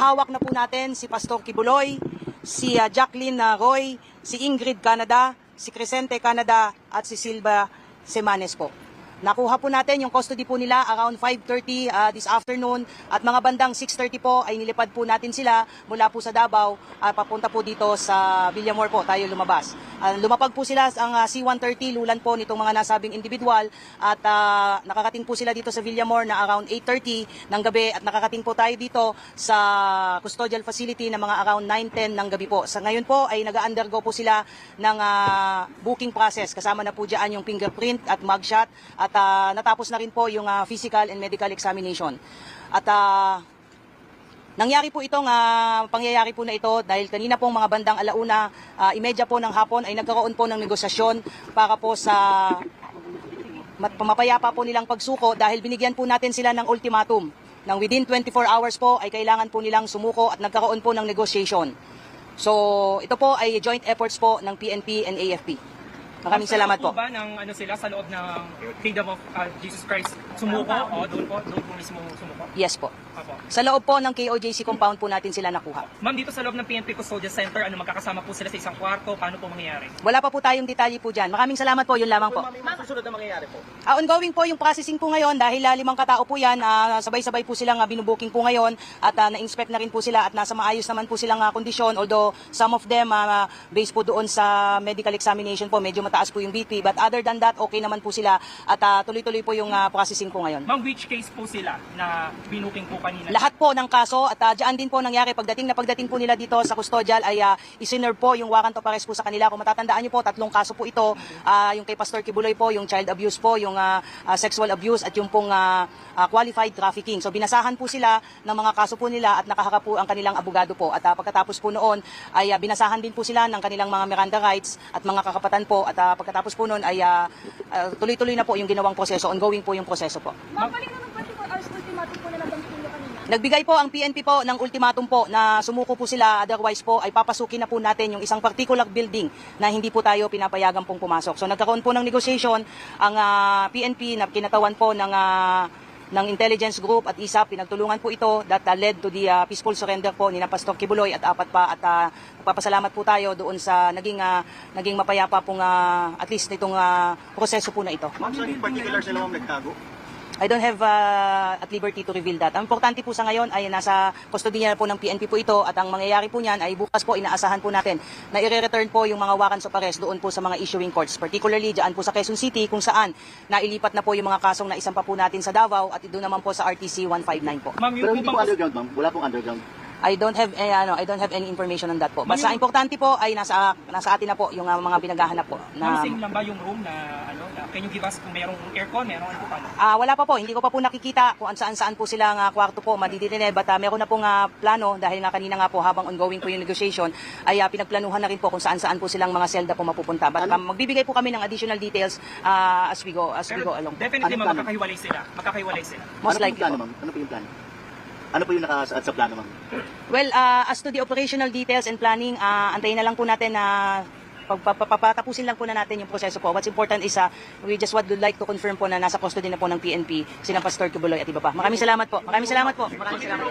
Nahawak na po natin si Pastor Kibuloy, si ah, Jacqueline ah, Roy, si Ingrid Canada, si Crescente Canada at si Silva Semanes po. Nakuha po natin yung custody po nila around 5.30 ah, this afternoon. At mga bandang 6.30 po ay nilipad po natin sila mula po sa Davao at papunta po dito sa Villamor po. Tayo lumabas. Ah, lumapag po sila ang ah, C-130 lulan po nitong mga nasabing individual. At ah, nakakating po sila dito sa Villamor na around 8.30 ng gabi. At nakakating po tayo dito sa custodial facility na mga around 9.10 ng gabi po. Sa ngayon po ay nag-undergo po sila ng ah, booking process. Kasama na po dyan yung fingerprint at mugshot. At ah, natapos na rin po yung ah, physical and medical examination. At ah, Nangyari po itong ah, pangyayari po na ito dahil kanina pong mga bandang alauna, uh, imedya po ng hapon ay nagkaroon po ng negosasyon para po sa mapayapa po nilang pagsuko dahil binigyan po natin sila ng ultimatum. Nang within 24 hours po ay kailangan po nilang sumuko at nagkaroon po ng negotiation. So ito po ay joint efforts po ng PNP and AFP. Maraming Sa salamat po. ba ng ano sila sa loob ng Kingdom of uh, Jesus Christ sumuko o doon po doon po mismo sumuko? Yes po. Apo. Sa loob po ng KOJC compound po natin sila nakuha. Ma'am dito sa loob ng PNP Custodial Center ano magkakasama po sila sa isang kwarto paano po mangyayari? Wala pa po tayong detalye po dyan. Maraming salamat po, yun lamang po. susunod na mangyayari po? Ah, ongoing po yung processing po ngayon dahil ah, limang katao po yan, ah, sabay-sabay po silang uh, binubuking po ngayon at ah, na-inspect na rin po sila at nasa maayos naman po silang ah, kondisyon although some of them ah, based po doon sa medical examination po medyo mataas po yung BP but other than that okay naman po sila at ah, tuloy-tuloy po yung ah, processing po ngayon. Ma'am which case po sila na binuking po kanina? Lahat po ng kaso at uh, diyan din po nangyari pagdating na pagdating po nila dito sa custodial ay uh, isinerve po yung warrant of arrest po sa kanila. Kung matatandaan niyo po, tatlong kaso po ito. Ah, yung kay Pastor Kibuloy po, yung child abuse po, yung ah, ah, sexual abuse at yung pong ah, ah, qualified trafficking. So binasahan po sila ng mga kaso po nila at nakaharap po ang kanilang abogado po. At ah, pagkatapos po noon ay ah, binasahan din po sila ng kanilang mga Miranda rights at mga kakapatan po. At ah, pagkatapos po noon ay ah, ah, tuloy-tuloy na po yung ginawang proseso. Ongoing po yung proseso po. Ma'am, kanina ng 24 hours ultimatum po na nabanggit niyo kanina. Nagbigay po ang PNP po ng ultimatum po na sumuko po sila otherwise po ay papasukin na po natin yung isang particular building na hindi po tayo pinapayagan pong pumasok. So nagkaroon po ng negotiation ang ah, PNP na kinatawan po ng ah, ng intelligence group at ISAP pinagtulungan po ito that ah, led to the ah, peaceful surrender po ni na Pastor Kibuloy at apat pa at uh, nagpapasalamat po tayo doon sa naging ah, naging mapayapa pong ah, at least nitong ah, proseso po na ito. Ma'am, in particular sila ma'am nagtago? I don't have uh, at liberty to reveal that. Ang importante po sa ngayon ay nasa custody niya po ng PNP po ito at ang mangyayari po niyan ay bukas po inaasahan po natin na i-return po yung mga warrants of arrest doon po sa mga issuing courts. Particularly dyan po sa Quezon City kung saan nailipat na po yung mga kasong na isang pa po natin sa Davao at doon naman po sa RTC 159 po. Ma'am Pero yung hindi po underground ma'am. Wala pong underground. I don't have eh, ano, I don't have any information on that po. Basta importante po ay nasa nasa atin na po yung uh, mga pinaghahanap po Ma'am, na same lang ba yung room na ano, na, can you give us kung merong aircon, merong ano paano? Ah, wala pa po, hindi ko pa po nakikita kung saan-saan po sila nga kwarto po madidinene but ah, meron na po nga plano dahil nga kanina nga po habang ongoing po yung negotiation ay ah, pinagplanuhan na rin po kung saan-saan po silang mga selda po mapupunta. But ah, magbibigay po kami ng additional details ah, as we go as we go along. po. definitely Ano ma'am, plano? sila. Magkakahiwalay sila. Most ano po yung likely plano po. ma'am? Ano po yung plano? Ano po yung nakasaad sa plano ma'am? Well, ah, as to the operational details and planning, ah, antayin na lang po natin na pagpapatapusin lang po na natin yung proseso po. What's important is ah, we just would like to confirm po na nasa custody na po ng PNP sina Pastor Kibuloy at iba pa. Maraming salamat po. Maraming salamat po. Maraming salamat.